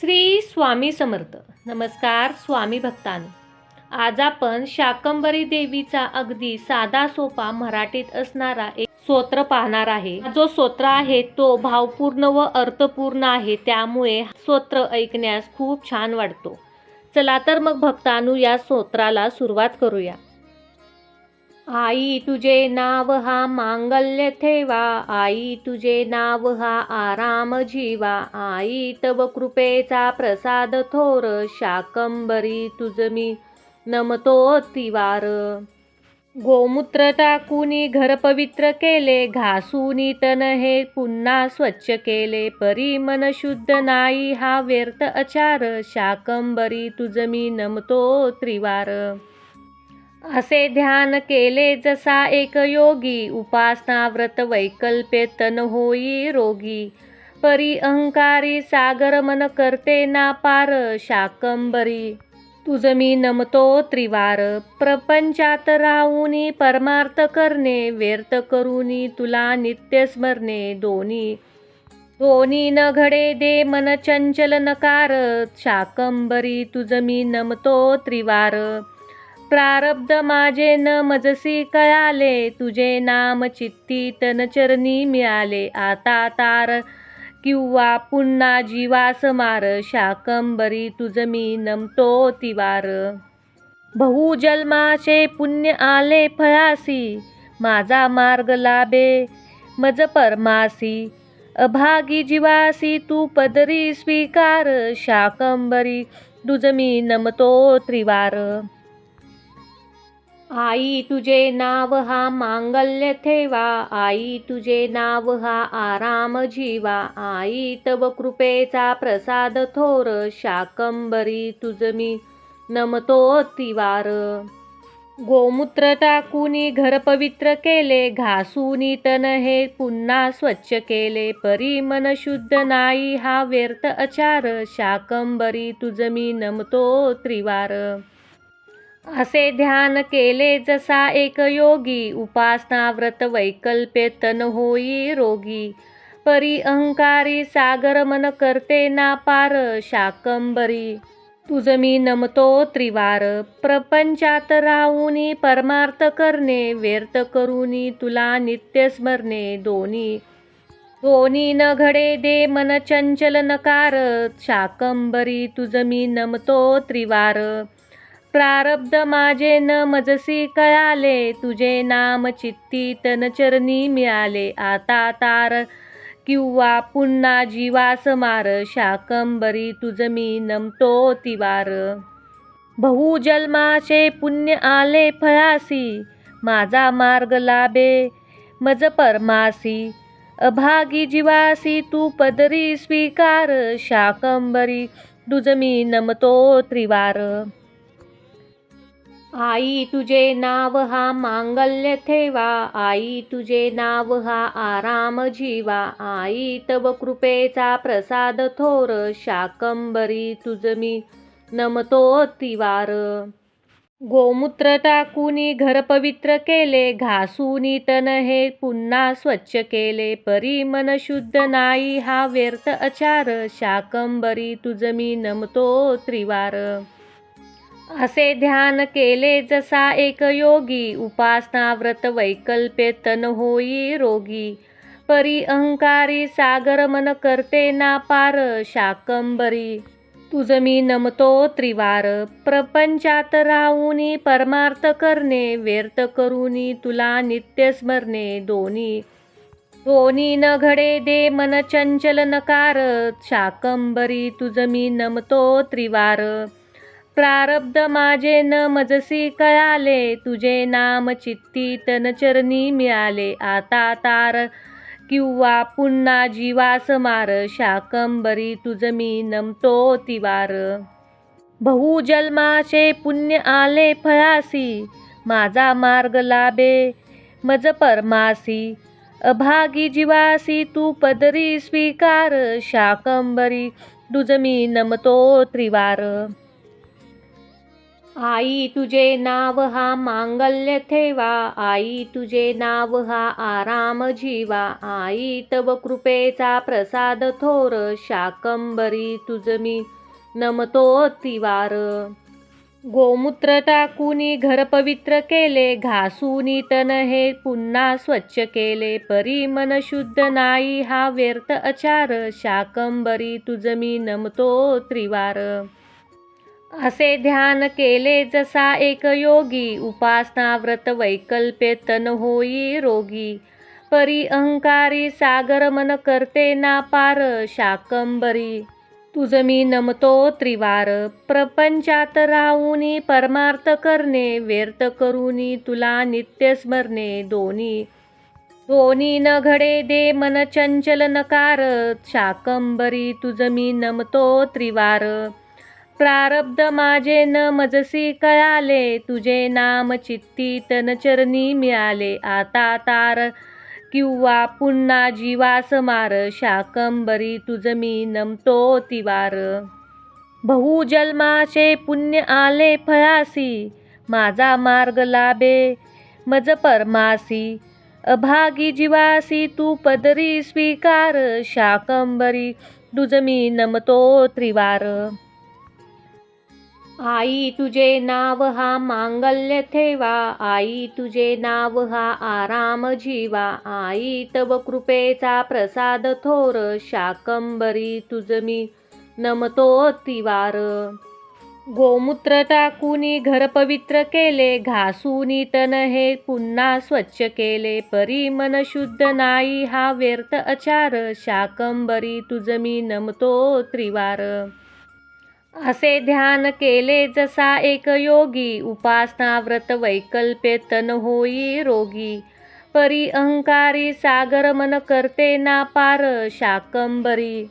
श्री स्वामी समर्थ. नमस्कार स्वामी भक्तांनो. आज आपण शाकंबरी देवीचा अगदी साधा सोपा मराठीत असणारा एक स्तोत्र पाहणार आहे. जो स्तोत्र आहे तो भावपूर्ण व अर्थपूर्ण आहे त्यामुळे स्तोत्र ऐकण्यास खूप छान वाटतो. चला तर मग भक्तानू या स्तोत्राला सुरुवात करूया. आई तुझे नाव हा मांगल्य ठेवा. आई तुझे नाव हा आराम जीवा. आई तव कृपेचा प्रसाद थोर. शाकंबरी तुझ मी नमतो तिवार. गोमूत्र टाकूनी घर पवित्र केले. घासूनी तन हे पुन्हा स्वच्छ केले. परी मन शुद्ध नाही हा व्यर्थ अचार. शाकंबरी तुझ मी नमतो त्रिवार असे ध्यान केले जसा एक योगी उपासना व्रत वैकल्पे तन होई रोगी. परी अहंकारी सागर मन करते ना पार शाकंबरी. तुझ मी नमतो त्रिवार प्रपंचात राहूनी परमार्थ करणे व्यर्थ करूनी तुला नित्य स्मरणे दोन्ही दोन्ही न घडे दे मन चंचल नकार शाकंबरी तुझ मी नमतो त्रिवार. प्रारब्ध माझे न मजसी कळाले. तुझे नाम चित्ती तनचरणी मिळाले. आता तार किंवा पुन्हा जीवास मार. शाकंबरी तुझ मी नमतो तिवार. बहुजन्माचे पुण्य आले फळासी. माझा मार्ग लाभे मज परमासी. अभागी जीवासी तू पदरी स्वीकार. शाकंबरी तुझ मी नमतो त्रिवार. आई तुझे नाव हा मांगल्य ठेवा. आई तुझे नाव हा आराम जीवा. आई तव कृपेचा प्रसाद थोर. शाकंबरी तुझ मी नमतो तिवार. गोमूत्र टाकूनी घर पवित्र केले. घासूनी तन हे पुन्हा स्वच्छ केले. परी मन शुद्ध नाही हा व्यर्थ अचार. शाकंबरी तुझ मी नमतो त्रिवार असे ध्यान केले जसा एक योगी उपासना व्रत वैकल्पे तन होई रोगी. परी अहंकारी सागर मन करते ना पार शाकंबरी. तुझ मी नमतो त्रिवार प्रपंचात राहुनी परमार्थ करणे व्यर्थ करुनी तुला नित्य स्मरणे दोन्ही दोन्ही न घडे दे मन चंचल नकार शाकंबरी तुझ मी नमतो त्रिवार. प्रारब्ध माझे न मजसी कळाले तुझे नाम चित्ती तनचरणी मिळाले. आता तार किंवा पुन्हा जीवास मार शाकंबरी तुझ मी नमतो तिवार. बहुजन्माचे पुण्य आले फळासी माझा मार्ग लाभे मज परमासी. अभागी जीवासी तू पदरी स्वीकार शाकंबरी तुझ मी नमतो त्रिवार. आई तुझे नाव हा मांगल्य ठेवा. आई तुझे नाव हा आराम जीवा. आई तव कृपेचा प्रसाद थोर. शाकंबरी तुझ मी नमतो तिवार. गोमूत्र टाकूनी घर पवित्र केले. घासूनी तन हे पुन्हा स्वच्छ केले. परी मन शुद्ध नाही हा व्यर्थ अचार. शाकंबरी तुझ मी नमतो त्रिवार असे ध्यान केले जसा एक योगी उपासना व्रत वैकल्पे तन होई रोगी. परी अहंकारी सागर मन करते ना पार शाकंबरी. तुझ मी नमतो त्रिवार प्रपंचात राहूनी परमार्थ करणे व्यर्थ करूनी तुला नित्य स्मरणे दोन्ही दोन्ही न घडे दे मन चंचल नकार शाकंबरी तुझ मी नमतो त्रिवार. प्रारब्ध माझे न मजसी कळाले तुझे नाम चित्ती तनचरणी मिळाले. आता तार किंवा पुन्हा जीवास मार शाकंबरी तुझ मी नमतो तिवार. बहुजन्माचे पुण्य आले फळासी माझा मार्ग लाभे मज परमासी. अभागी जीवासी तू पदरी स्वीकार शाकंबरी तुझ मी नमतो त्रिवार. आई तुझे नाव हा मांगल्य ठेवा. आई तुझे नाव हा आराम जीवा. आई तव कृपेचा प्रसाद थोर शाकंबरी तुझ मी नमतो तिवार. गोमूत्र टाकूनी घर पवित्र केले घासूनी तन हे पुन्हा स्वच्छ केले. परी मन शुद्ध नाही हा व्यर्थ अचार शाकंबरी तुझ मी नमतो त्रिवार असे ध्यान केले जसा एक योगी उपासना व्रत वैकल्पे तन होई रोगी. परी अहंकारी सागर मन करते ना पार शाकंबरी. तुझ मी नमतो त्रिवार प्रपंचात राहूनी परमार्थ करणे व्यर्थ करूनी तुला नित्य स्मरणे दोन्ही. दोन्ही न घडे दे मन चंचल नकार शाकंबरी तुझ मी नमतो त्रिवार. प्रारब्ध माझे न मजसी कळाले तुझे नाम चित्ती तनचरणी मिळाले. आता तार किंवा पुन्हा जीवास मार शाकंबरी तुझ मी नमतो तिवार. बहुजन्माचे पुण्य आले फळासी माझा मार्ग लाभे मज परमासी. अभागी जीवासी तू पदरी स्वीकार शाकंबरी तुझ मी नमतो त्रिवार. आई तुझे नाव हा मांगल्य ठेवा. आई तुझे नाव हा आराम जीवा. आई तव कृपेचा प्रसाद थोर शाकंबरी तुझ मी नमतो तिवार. गोमूत्र टाकूनी घर पवित्र केले घासूनी तन हे पुन्हा स्वच्छ केले. परी मन शुद्ध नाही हा व्यर्थ अचार. शाकंबरी तुझ मी नमतो त्रिवार. असे ध्यान केले जसा एक योगी उपासना व्रत वैकल्पे तन होई रोगी. परी अहंकारी सागर मन करते ना पार शाकंबरी.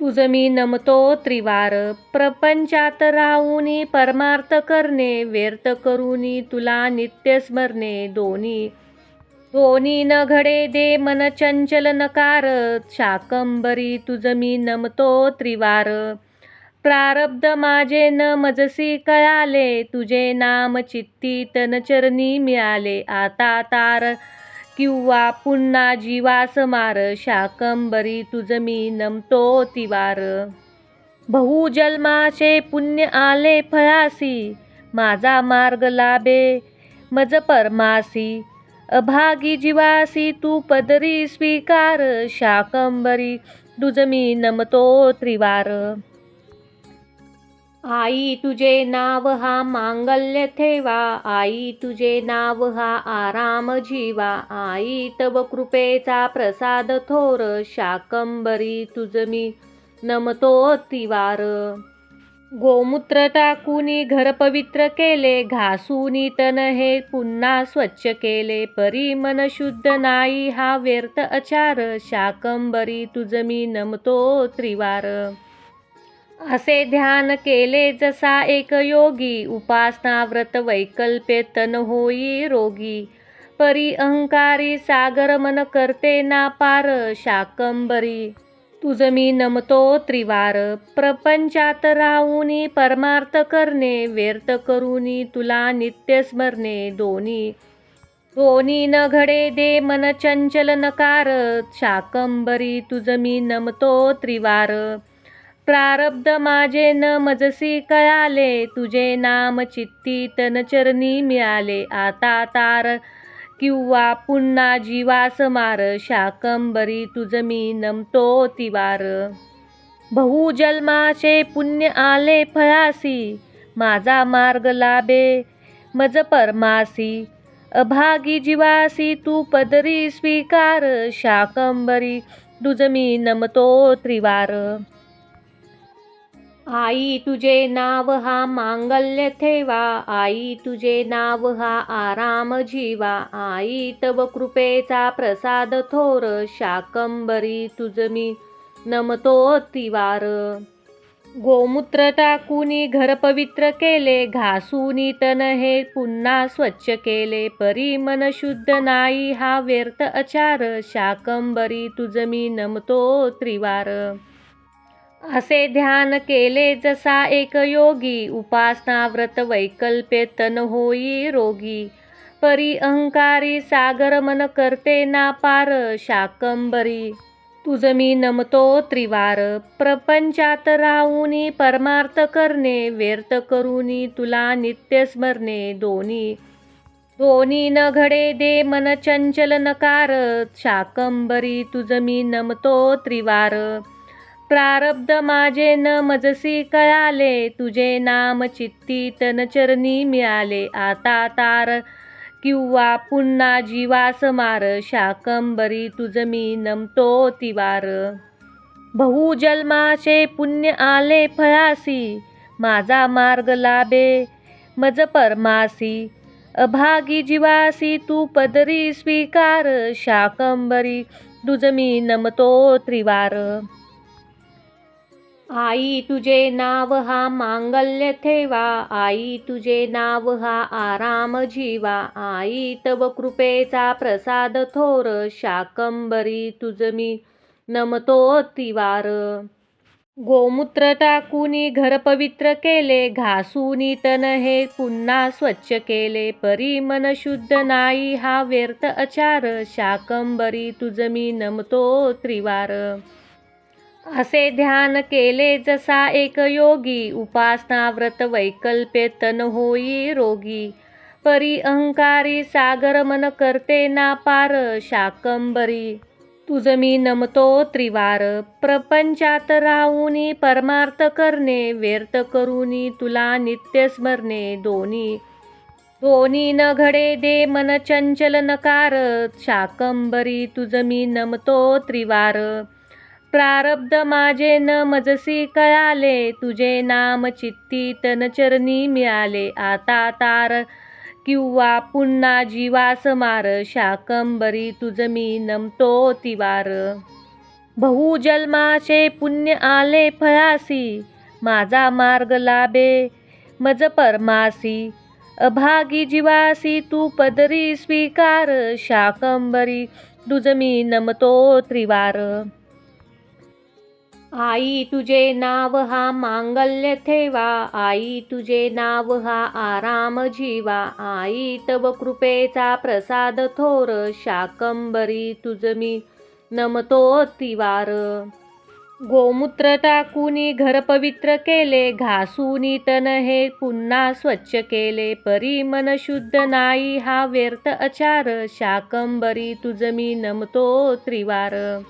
तुझ मी नमतो त्रिवार प्रपंचात राहूनी परमार्थ करणे व्यर्थ करूनी तुला नित्य स्मरणे दोन्ही दोन्ही न घडे दे मन चंचल नकार शाकंबरी तुझ मी नमतो त्रिवार. प्रारब्ध माझे न मजसी कळाले तुझे नाम चित्ती तनचरणी मिळाले. आता तार किंवा पुन्हा जीवास मार शाकंबरी तुझ मी नमतो तिवार. बहुजन्माचे पुण्य आले फळासी माझा मार्ग लाभे मज परमासी. अभागी जीवासी तू पदरी स्वीकार शाकंबरी तुझ मी नमतो त्रिवार. आई तुझे नाव हा मांगल्य ठेवा. आई तुझे नाव हा आराम जीवा. आई तव कृपेचा प्रसाद थोर. शाकंबरी तुझ मी नमतो तिवार. गोमूत्र टाकूनी घर पवित्र केले. घासूनी तन हे पुन्हा स्वच्छ केले. परी मन शुद्ध नाही हा व्यर्थ अचार. शाकंबरी तुझ मी नमतो त्रिवार असे ध्यान केले जसा एक योगी उपासना व्रत वैकल्पे तन होई रोगी. परी अहंकारी सागर मन करते ना पार शाकंबरी. तुझ मी नमतो त्रिवार प्रपंचात राहूनी परमार्थ करणे व्यर्थ करूनी तुला नित्य स्मरणे दोन्ही दोन्ही न घडे दे मन चंचल नकार शाकंबरी तुझ मी नमतो त्रिवार. प्रारब्ध माझे न मजसी कळाले तुझे नाम चित्ती तनचरणी मिळाले. आता तार किंवा पुन्हा जीवास मार शाकंबरी तुझ मी नमतो तिवार. बहुजन्माचे पुण्य आले फळासी माझा मार्ग लाभे मज परमासी. अभागी जीवासी तू पदरी स्वीकार शाकंबरी तुझ मी नमतो त्रिवार. आई तुझे नाव हा मांगल्य ठेवा. आई तुझे नाव हा आराम जीवा. आई तव कृपेचा प्रसाद थोर. शाकंबरी तुझ मी नमतो तिवार. गोमूत्र टाकूनी घर पवित्र केले. घासूनी तन हे पुन्हा स्वच्छ केले. परी मन शुद्ध नाही हा व्यर्थ अचार. शाकंबरी तुझ मी नमतो त्रिवार असे ध्यान केले जसा एक योगी उपासना व्रत वैकल्पे तन होई रोगी. परी अहंकारी सागर मन करते ना पार शाकंबरी. तुझ मी नमतो त्रिवार प्रपंचात राहूनी परमार्थ करणे व्यर्थ करूनी तुला नित्य स्मरणे दोन्ही दोन्ही न घडे दे मन चंचल नकार शाकंबरी तुझ मी नमतो त्रिवार. प्रारब्ध माझे न मजसी कळाले तुझे नाम चित्ती तनचरणी मिळाले. आता तार किंवा पुन्हा जीवास मार शाकंबरी तुझ मी नमतो तिवार. बहुजन्माचे पुण्य आले फळासी माझा मार्ग लाभे मज परमासी. अभागी जीवासी तू पदरी स्वीकार शाकंबरी तुझ मी नमतो त्रिवार. आई तुझे नाव हा मांगल्य ठेवा. आई तुझे नाव हा आराम जीवा. आई तव कृपेचा प्रसाद थोर शाकंबरी तुझ मी नमतो तिवार. गोमूत्र टाकूनी घर पवित्र केले घासूनी तन हे पुन्हा स्वच्छ केले. परी मन शुद्ध नाही हा व्यर्थ अचार. शाकंबरी तुझ मी नमतो त्रिवार असे ध्यान केले जसा एक योगी उपासना व्रत वैकल्पे तन होई रोगी. परी अहंकारी सागर मन करते ना पार शाकंबरी. तुझ मी नमतो त्रिवार प्रपंचात राहूनी परमार्थ करणे व्यर्थ करूनी तुला नित्य स्मरणे दोन्ही दोन्ही न घडे दे मन चंचल नकार शाकंबरी तुझ मी नमतो त्रिवार. प्रारब्ध माझे न मजसी कळाले तुझे नाम चित्ती तनचरणी मिळाले. आता तार किंवा पुन्हा जीवास मार शाकंबरी तुझ मी नमतो तिवार. बहुजन्माचे पुण्य आले फळासी माझा मार्ग लाभे मज परमासी. अभागी जीवासी तू पदरी स्वीकार शाकंबरी तुझ मी नमतो त्रिवार. आई तुझे नाव हा मांगल्य ठेवा. आई तुझे नाव हा आराम जीवा. आई तव कृपेचा प्रसाद थोर. शाकंबरी तुझ मी नमतो तिवार. गोमूत्र टाकूनी घर पवित्र केले. घासूनी तन हे पुन्हा स्वच्छ केले. परी मन शुद्ध नाही हा व्यर्थ अचार. शाकंबरी तुझ मी नमतो त्रिवार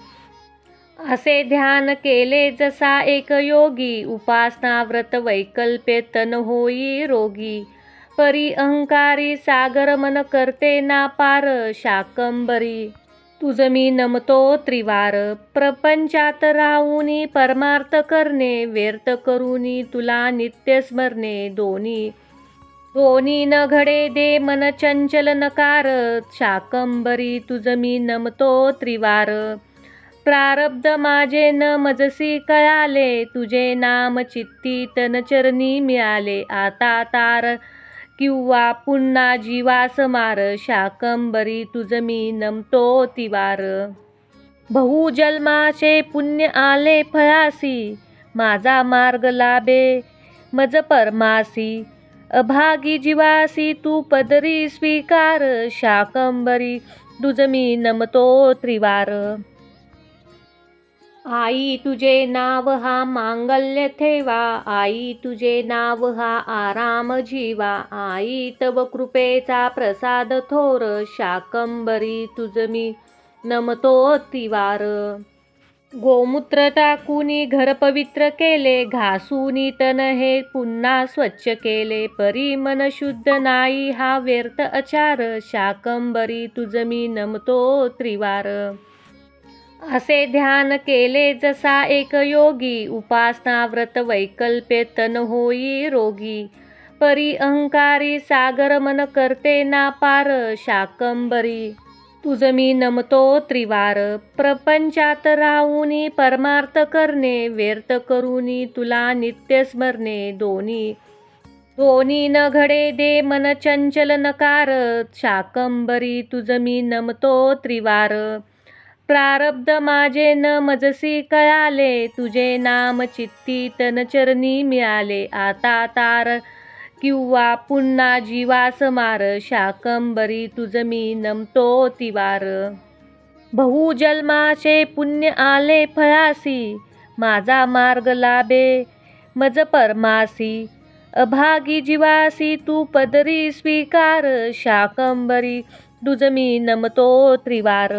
असे ध्यान केले जसा एक योगी उपासना व्रत वैकल्पे तन होई रोगी. परी अहंकारी सागर मन करते ना पार शाकंबरी. तुझ मी नमतो त्रिवार प्रपंचात राहूनी परमार्थ करणे व्यर्थ करूनी तुला नित्य स्मरणे दोन्ही दोन्ही न घडे दे मन चंचल नकार शाकंबरी तुझ मी नमतो त्रिवार. प्रारब्ध माझे न मजसी कळाले तुझे नाम चित्ती तनचरणी मिळाले. आता तार किंवा पुन्हा जीवास मार शाकंबरी तुझ मी नमतो तिवार. बहुजन्माचे पुण्य आले फळासी माझा मार्ग लाभे मज परमासी. अभागी जीवासी तू पदरी स्वीकार शाकंबरी तुझ मी नमतो त्रिवार. आई तुझे नाव हा मांगल्य ठेवा. आई तुझे नाव हा आराम जीवा. आई तव कृपेचा प्रसाद थोर. शाकंबरी तुझ मी नमतो तिवार. गोमूत्र टाकूनी घर पवित्र केले. घासूनी तन हे पुन्हा स्वच्छ केले. परी मन शुद्ध नाही हा व्यर्थ अचार. शाकंबरी तुझ मी नमतो त्रिवार. असे ध्यान केले जसा एक योगी उपासना व्रत वैकल्पे तन होई रोगी. परी अहंकारी सागर मन करते ना पार शाकंबरी. तुझ मी नमतो त्रिवार प्रपंचात राहूनी परमार्थ करणे व्यर्थ करूनी तुला नित्य स्मरणे दोन्ही दोन्ही न घडे दे मन चंचल नकार शाकंबरी तुझ मी नमतो त्रिवार. प्रारब्ध माझे न मजसी कळाले तुझे नाम चित्ती तन चरणी मिळाले. आता तार किंवा पुन्हा जीवास मार शाकंबरी तुझ मी नमतो तिवार. बहुजन्माचे पुण्य आले फळासी माझा मार्ग लाभे मज परमासी. अभागी जीवासी तू पदरी स्वीकार शाकंबरी तुझ मी नमतो त्रिवार.